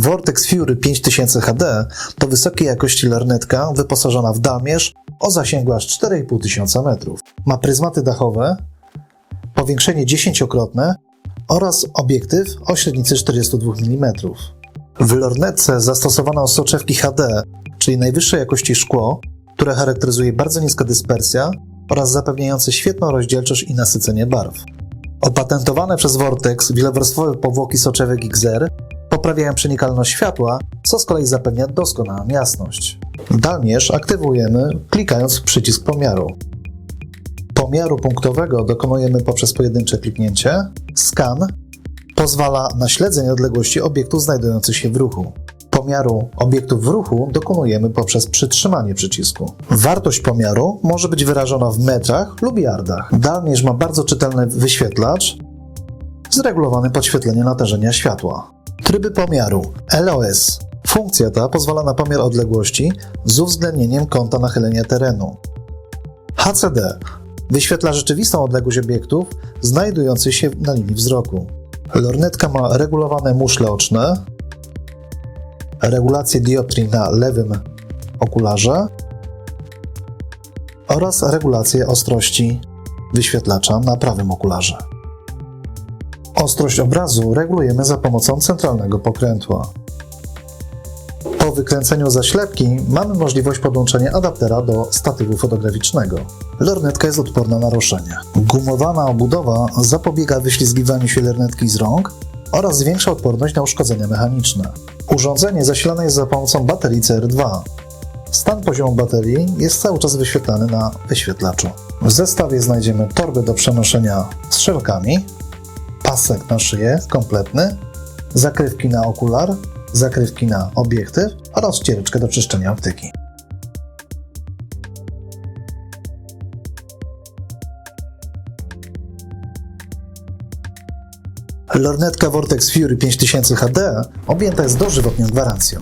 Vortex Fury 5000 HD to wysokiej jakości lornetka wyposażona w dalmierz o zasięgu aż 4500 metrów. Ma pryzmaty dachowe, powiększenie dziesięciokrotne oraz obiektyw o średnicy 42 mm. W lornetce zastosowano soczewki HD, czyli najwyższej jakości szkło, które charakteryzuje bardzo niska dyspersja oraz zapewniające świetną rozdzielczość i nasycenie barw. Opatentowane przez Vortex wielowarstwowe powłoki soczewek XR poprawiają przenikalność światła, co z kolei zapewnia doskonałą jasność. Dalmierz aktywujemy klikając w przycisk pomiaru. Pomiaru punktowego dokonujemy poprzez pojedyncze kliknięcie. Skan pozwala na śledzenie odległości obiektów znajdujących się w ruchu. Pomiaru obiektów w ruchu dokonujemy poprzez przytrzymanie przycisku. Wartość pomiaru może być wyrażona w metrach lub yardach. Dalmierz ma bardzo czytelny wyświetlacz zregulowany podświetlenie natężenia światła. Tryby pomiaru LOS. Funkcja ta pozwala na pomiar odległości z uwzględnieniem kąta nachylenia terenu. HCD wyświetla rzeczywistą odległość obiektów znajdujących się na linii wzroku. Lornetka ma regulowane muszle oczne, regulację dioptrii na lewym okularze oraz regulację ostrości wyświetlacza na prawym okularze. Ostrość obrazu regulujemy za pomocą centralnego pokrętła. Po wykręceniu zaślepki mamy możliwość podłączenia adaptera do statywu fotograficznego. Lornetka jest odporna na roszenie. Gumowana obudowa zapobiega wyślizgiwaniu się lornetki z rąk oraz zwiększa odporność na uszkodzenia mechaniczne. Urządzenie zasilane jest za pomocą baterii CR2. Stan poziomu baterii jest cały czas wyświetlany na wyświetlaczu. W zestawie znajdziemy torbę do przenoszenia z szelkami, pasek na szyję kompletny, zakrywki na okular, zakrywki na obiektyw oraz ściereczkę do czyszczenia optyki. Lornetka Vortex Fury 5000 HD objęta jest dożywotnią gwarancją.